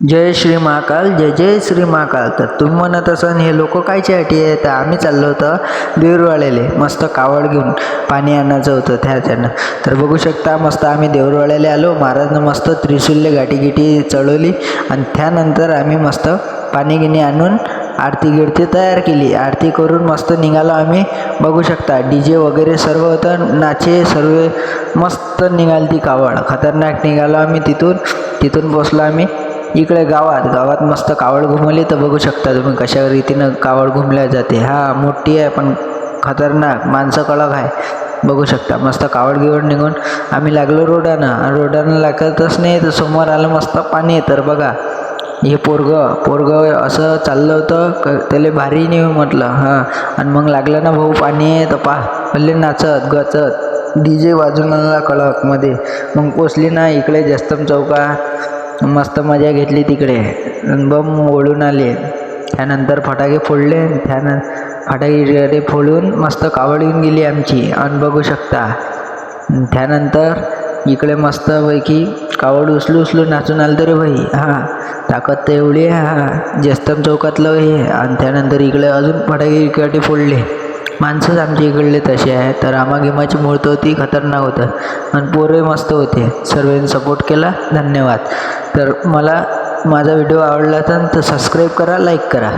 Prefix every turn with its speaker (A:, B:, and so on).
A: जय श्री महाकाल जय जय श्री महाकाल. तर तुम्ही म्हणत असन हे लोक कायच्यासाठी आहे? तर आम्ही चाललो होतं देऊरवाड्याले मस्त कावड घेऊन पाणी आणायचं होतं त्याच्यानं तर बघू शकता मस्त आम्ही देऊरवाड्याला आलो. महाराजनं मस्त त्रिशूल्य गाठीगिटी चढवली आणि त्यानंतर आम्ही मस्त पाणी गिणी आणून आरती गिरती तयार केली. आरती करून मस्त निघालो आम्ही. बघू शकता डी जे वगैरे सर्व होतं. नाचे सर्व मस्त निघाली ती कावड. खतरनाक निघालो आम्ही तिथून. तिथून बसलो आम्ही. इकडे गावात गावात मस्त कावड घुमवली तर बघू शकता तुम्ही कशा रीतीनं कावड घुमल्या जाते. हा मोठी आहे पण खतरनाक माणसं कडक आहे. बघू शकता मस्त कावड गिवड निघून आम्ही लागलो रोडानं. रोडानं लागतच नाही तर समोर आलं मस्त पाणी. तर बघा हे पोरगं पोरगं असं चाललं होतं क त्याला भारी नाही म्हटलं. हां आणि मग लागलं ना भाऊ पाणी आहे तर पा पहिले नाचत गचत डी जे वाजून आणला कडकमध्ये. मग पोचली ना इकडे जस्तम चौका मस्त मजा घेतली तिकडे. बम ओढून आले. त्यानंतर फटाके फोडले. त्यानं फटाके फोडून मस्त कावड येऊन गेली आमची. आणि बघू शकता. त्यानंतर इकडे मस्तपैकी कावड उचलू उचलू नाचून आलं तरी भाई. हां ताकद तर एवढी आहे. हा जस्तम चौकातलं हे. आणि त्यानंतर इकडे अजून फटाके गिटाके फोडले. माणसंच आमच्या इकडले तसे आहे तर आमागिमाची मूर्त होती खतरनाक होतं. आणि पोरं मस्त होते. सर्वांनी सपोर्ट केला. धन्यवाद. तर मला माझा व्हिडिओ आवडला तर सबस्क्राईब करा लाईक करा.